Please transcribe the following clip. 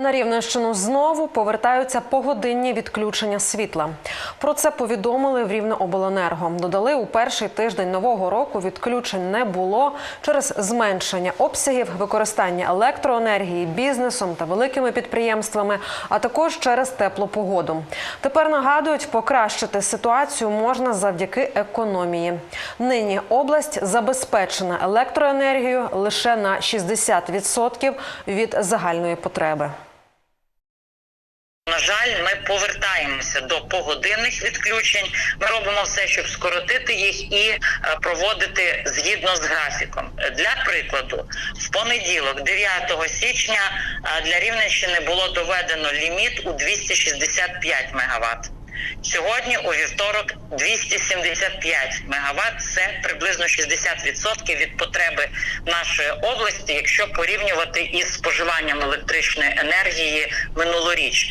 На Рівненщину знову повертаються погодинні відключення світла. Про це повідомили в Рівнеобленерго. Додали у перший тиждень нового року відключень не було через зменшення обсягів використання електроенергії бізнесом та великими підприємствами, а також через теплу погоду. Тепер нагадують, покращити ситуацію можна завдяки економії. Нині область забезпечена електроенергією лише на 60% від загальної потреби. Жаль, ми повертаємося до погодинних відключень. Ми робимо все, щоб скоротити їх і е, проводити згідно з графіком. Для прикладу, в понеділок, 9 січня, е, для Рівненщини було доведено ліміт у 265 МВт. Сьогодні у вівторок 275 МВт. Це приблизно 60% від потреби нашої області, якщо порівнювати із споживанням електричної енергії минулоріч.